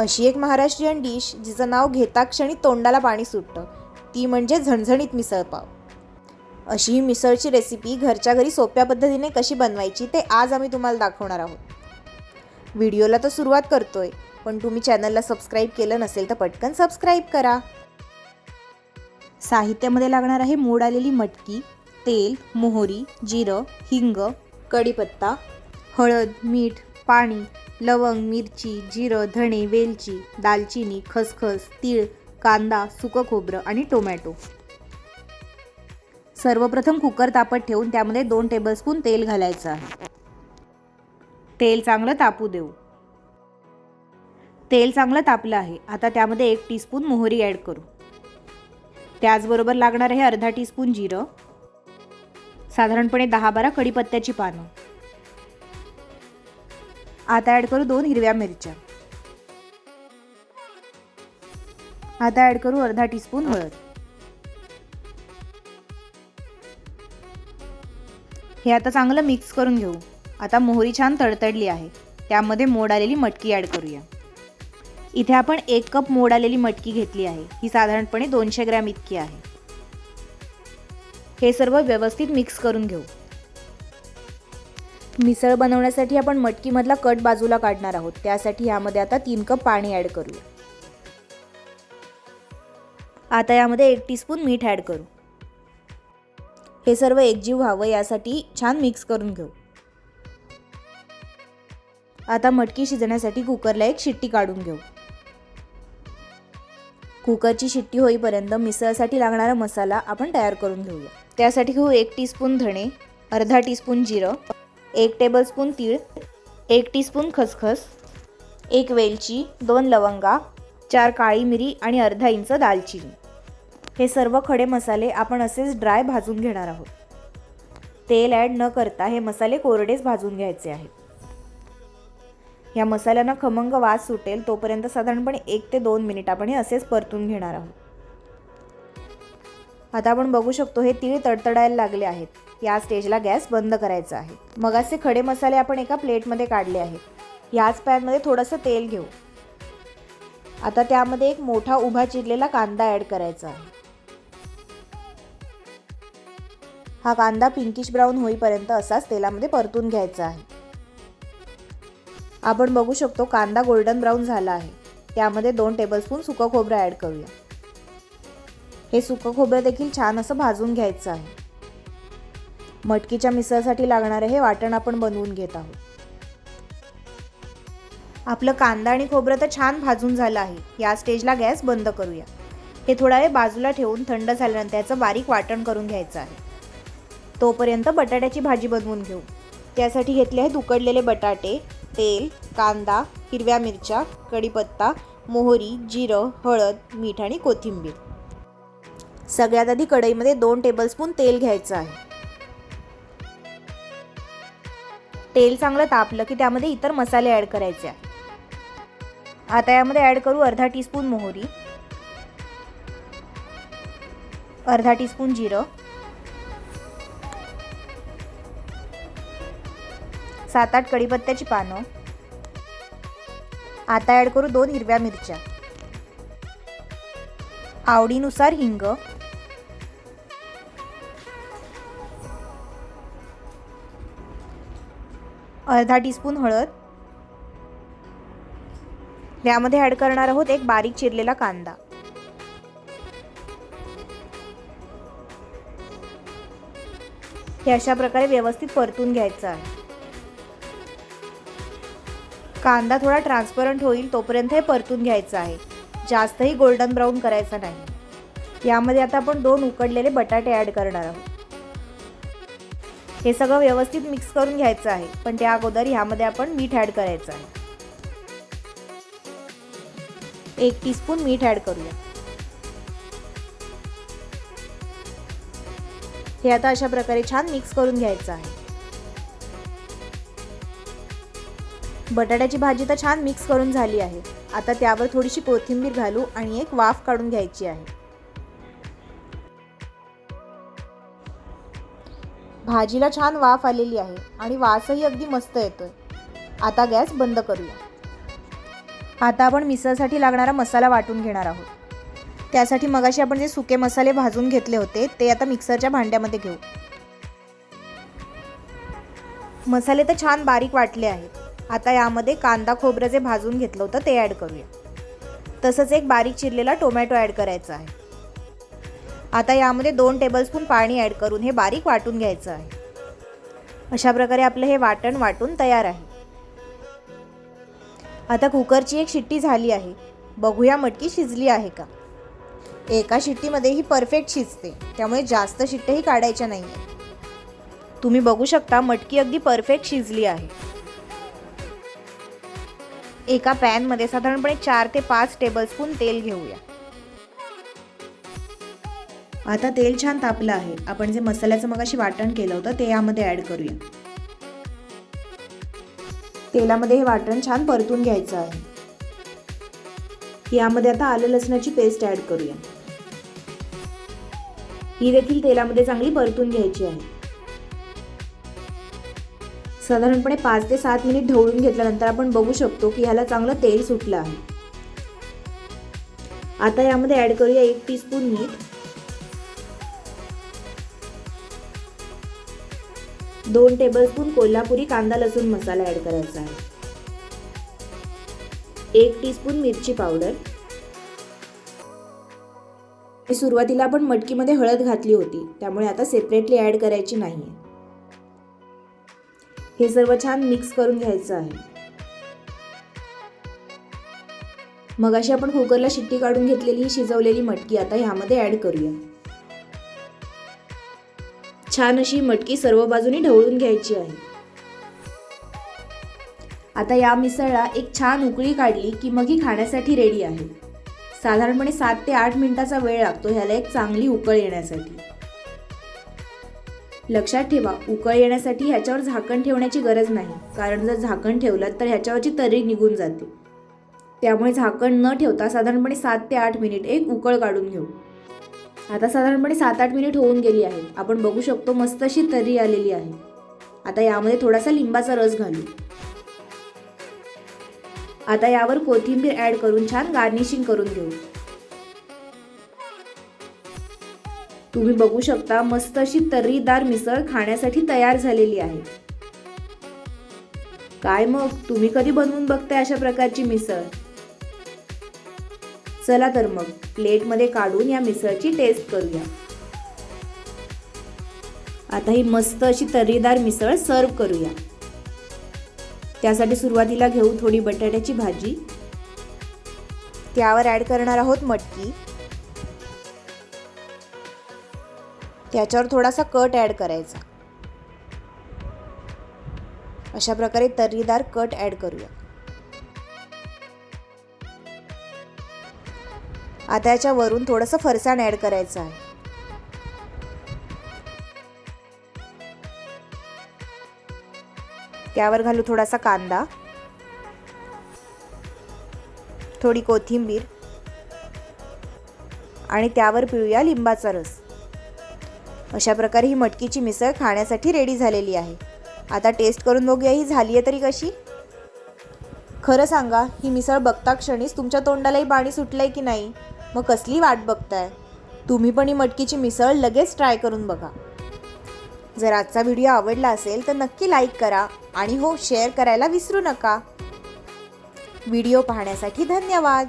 अशी एक महाराष्ट्रीयन डिश जिचं नाव घेता क्षणी तोंडाला पाणी सुटतं. ती म्हणजे झणझणीत मिसळपाव अशी ही मिसळची रेसिपी घरच्या घरी सोप्या पद्धतीने कशी बनवायची ते आज आम्ही तुम्हाला दाखवणार आहोत. व्हिडिओला तर सुरुवात करतोय पण तुम्ही चॅनलला सबस्क्राईब केलं नसेल तर पटकन सबस्क्राईब करा. साहित्यामध्ये लागणार आहे मोड आलेली मटकी तेल मोहरी जिरं हिंग कढीपत्ता हळद मीठ पाणी लवंग मिरची जिरं धणे वेलची दालचिनी खसखस तीळ कांदा सुकं खोबरं आणि टोमॅटो. सर्वप्रथम कुकर तापत ठेवून त्यामध्ये दोन टेबलस्पून तेल घालायचं आहे. तेल चांगलं तापू देऊ. तेल चांगलं तापलं आहे. आता त्यामध्ये एक टीस्पून मोहरी ॲड करू. त्याचबरोबर लागणार आहे अर्धा टीस्पून जिरं. साधारणपणे दहा बारा कढीपत्त्याची पानं. आता ॲड करू दोन हिरव्या मिरच्या. आता ॲड करू अर्धा टीस्पून हळद. हे आता चांगलं मिक्स करून घेऊ. आता मोहरी छान तडतडली आहे. त्यामध्ये मोड आलेली मटकी ॲड करूया. इथे आपण एक कप मोड आलेली मटकी घेतली आहे. ही साधारणपणे दोनशे ग्रॅम इतकी आहे. हे सर्व व्यवस्थित मिक्स करून घेऊ. मिसळ बनवण्यासाठी आपण मटकीमधला कट बाजूला काढणार आहोत. त्यासाठी यामध्ये आता तीन कप पाणी ॲड करूया. आता यामध्ये एक टीस्पून मीठ ॲड करू. हे सर्व एकजीव व्हावं यासाठी छान मिक्स करून घेऊ. आता मटकी शिजण्यासाठी कुकरला एक शिट्टी काढून घेऊ. कुकरची शिट्टी होईपर्यंत मिसळसाठी लागणारा मसाला आपण तयार करून घेऊया. त्यासाठी घेऊ एक टीस्पून धणे अर्धा टीस्पून जिरं एक टेबलस्पून तीळ एक टीस्पून खसखस एक वेलची दोन लवंगा चार काळी मिरी आणि अर्धा इंच दालचिनी. हे सर्व खडे मसाले आपण असेच ड्राय भाजून घेणार आहोत. तेल ॲड न करता हे मसाले कोरडेच भाजून घ्यायचे आहेत. ह्या मसाल्यांना खमंग वास सुटेल तोपर्यंत साधारणपणे एक ते दोन मिनिट आपण हे असेच परतून घेणार आहोत. आता आपण बघू शकतो हे तीळ तडतडायला लागले आहेत. या स्टेजला गॅस बंद करायचा आहे. मग असे खडे मसाले आपण एका प्लेटमध्ये काढले आहेत. याच पॅनमध्ये थोडंसं तेल घेऊ. आता त्यामध्ये एक मोठा उभा चिरलेला कांदा ॲड करायचा आहे. हा कांदा पिंकिश ब्राऊन होईपर्यंत असाच तेलामध्ये परतून घ्यायचा आहे. आपण बघू शकतो कांदा गोल्डन ब्राऊन झाला आहे. त्यामध्ये दोन टेबलस्पून सुकं खोबरं ॲड करूया. हे सुकं खोबरं देखील छान असं भाजून घ्यायचं आहे. मटकीच्या मिसळसाठी लागणारे हे वाटण आपण बनवून घेत आहोत. आपलं कांदा आणि खोबरं तर छान भाजून झालं आहे. या स्टेजला गॅस बंद करूया. हे थोडा वेळ बाजूला ठेवून थंड झाल्यानंतर त्याचं बारीक वाटण करून घ्यायचं आहे. तोपर्यंत बटाट्याची भाजी बनवून घेऊ. त्यासाठी घेतले आहेत उकडलेले बटाटे तेल कांदा हिरव्या मिरच्या कढीपत्ता मोहरी जिरं हळद मीठ आणि कोथिंबीर. सगळ्यात आधी कढईमध्ये दोन टेबलस्पून तेल घ्यायचं आहे. तेल चांगलं तापलं की त्यामध्ये इतर मसाले ॲड करायचे आहे आता यामध्ये ॲड करू अर्धा टीस्पून मोहरी अर्धा टीस्पून जिरं सात आठ कढीपत्त्याची पानं. आता ॲड करू दोन हिरव्या मिरच्या. आवडीनुसार हिंग अर्धा टीस्पून हळद. यामध्ये ॲड करणार आहोत एक बारीक चिरलेला कांदा. हे अशा प्रकारे व्यवस्थित परतून घ्यायचं आहे. कांदा थोडा ट्रान्सपरंट होईल तोपर्यंत हे परतून घ्यायचं आहे. जास्तही गोल्डन ब्राऊन करायचा नाही. यामध्ये आता आपण दोन उकडलेले बटाटे ॲड करणार आहोत. हे सगळं व्यवस्थित मिक्स करून घ्यायचं आहे. पण त्या अगोदर ह्यामध्ये आपण मीठ ॲड करायचं आहे. एक टीस्पून मीठ ॲड करूया. हे आता अशा प्रकारे छान मिक्स करून घ्यायचं आहे. बटाट्याची भाजी तर छान मिक्स करून झाली आहे. आता त्यावर थोडीशी कोथिंबीर घालू आणि एक वाफ काढून घ्यायची आहे. भाजीला छान वाफ आलेली आहे आणि वासही अगदी मस्त येतोय. आता गॅस बंद करूया. आता आपण मिसळसाठी लागणारा मसाला वाटून घेणार आहोत. त्यासाठी मगाशी आपण जे सुके मसाले भाजून घेतले होते ते आता मिक्सरच्या भांड्यामध्ये घेऊ. मसाले तर छान बारीक वाटले आहेत. आता यामध्ये कांदा खोबरं जे भाजून घेतलं होतं ते ॲड करूया. तसंच एक बारीक चिरलेला टोमॅटो ॲड करायचा आहे. आता यामध्ये दोन टेबलस्पून पाणी ॲड करून हे बारीक वाटून घ्यायचं आहे. अशा प्रकारे आपलं हे वाटण वाटून तयार आहे. आता कुकरची एक शिट्टी झाली आहे. बघूया मटकी शिजली आहे का? एका शिट्टीमध्ये ही परफेक्ट शिजते. त्यामुळे जास्त शिट्ट्याही काढायच्या नाही तुम्ही बघू शकता मटकी अगदी परफेक्ट शिजली आहे. एका पॅनमध्ये साधारणपणे चार ते पाच टेबलस्पून तेल घेऊया. आता तेल छान तापलं आहे. आपण जे मसाल्याचं मगाशी वाटण केलं होतं ते यामध्ये ॲड करूया. तेलामध्ये हे वाटण छान परतून घ्यायचं आहे. यामध्ये आता आलं लसणाची पेस्ट ॲड करूया. ही देखील तेलामध्ये चांगली परतून घ्यायची आहे. साधारणपणे पाच ते सात मिनिट ढवळून घेतल्यानंतर आपण बघू शकतो की ह्याला चांगलं तेल सुटलं आहे. आता यामध्ये ॲड करूया एक टीस्पून मीठ. दोन टेबलस्पून कोल्हापुरी कांदा लसूण मसाला ॲड करायचा आहे. एक टीस्पून मिरची पावडर सुरुवातीला आपण मटकीमध्ये हळद घातली होती त्यामुळे आता सेपरेटली ॲड करायची नाही हे सर्व छान मिक्स करून घ्यायचं आहे. मग अशी आपण कुकरला शिट्टी काढून घेतलेली ही शिजवलेली मटकी आता ह्यामध्ये ॲड करूया. छान अशी मटकी सर्व बाजूनी ढवळून घ्यायची आहे. आता या मिसळला एक छान उकळी काढली की मग ही खाण्यासाठी रेडी आहे. साधारणपणे सात ते आठ मिनिटाचा वेळ लागतो ह्याला एक चांगली उकळ येण्यासाठी. लक्षात ठेवा उकळ येण्यासाठी ह्याच्यावर झाकण ठेवण्याची गरज नाही. कारण जर झाकण ठेवलं तर ह्याच्यावरची तरी निघून जाते. त्यामुळे झाकण न ठेवता साधारणपणे सात ते आठ मिनिट एक उकळ काढून घेऊ. आता साधारणपणे सात आठ मिनिट होऊन गेली आहे. आपण बघू शकतो मस्त अशी तर्री आलेली आहे. आता यामध्ये थोडासा लिंबाचा रस घालू. आता यावर कोथिंबीर ॲड करून छान गार्निशिंग करून घेऊ. तुम्ही बघू शकता मस्त अशी तर्रीदार मिसळ खाण्यासाठी तयार झालेली आहे. काय मग? तुम्ही कधी बनवून बघताय अशा प्रकारची मिसळ? चला तर मग प्लेटमध्ये काढून या मिसळची टेस्ट करूया. आता ही मस्त अशी तर्रीदार मिसळ सर्व करूया. त्यासाठी सुरुवातीला घेऊ थोडी बटाट्याची भाजी. त्यावर ॲड करणार आहोत मटकी. त्याच्यावर थोडासा कट ॲड करायचा. अशा प्रकारे तर्रीदार कट ॲड करूया. आता याच्या वरून थोडंसं फरसाण ॲड करायचं आहे. त्यावर घालू थोडासा कांदा. थोडी कोथिंबीर. आणि त्यावर पिळूया लिंबाचा रस. अशा प्रकारे ही मटकीची मिसळ खाण्यासाठी रेडी झालेली आहे. आता टेस्ट करून बघूया ही झाली आहे तरी कशी. खरं सांगा ही मिसळ बघता क्षणीच तुमच्या तोंडालाही पाणी सुटलंय की नाही? मग कसली वाट बघताय? तुम्ही पण ही मटकीची मिसळ लगेच ट्राय करून बघा. जर आजचा व्हिडिओ आवडला असेल तर नक्की लाईक करा आणि हो शेअर करायला विसरू नका. व्हिडिओ पाहण्यासाठी धन्यवाद.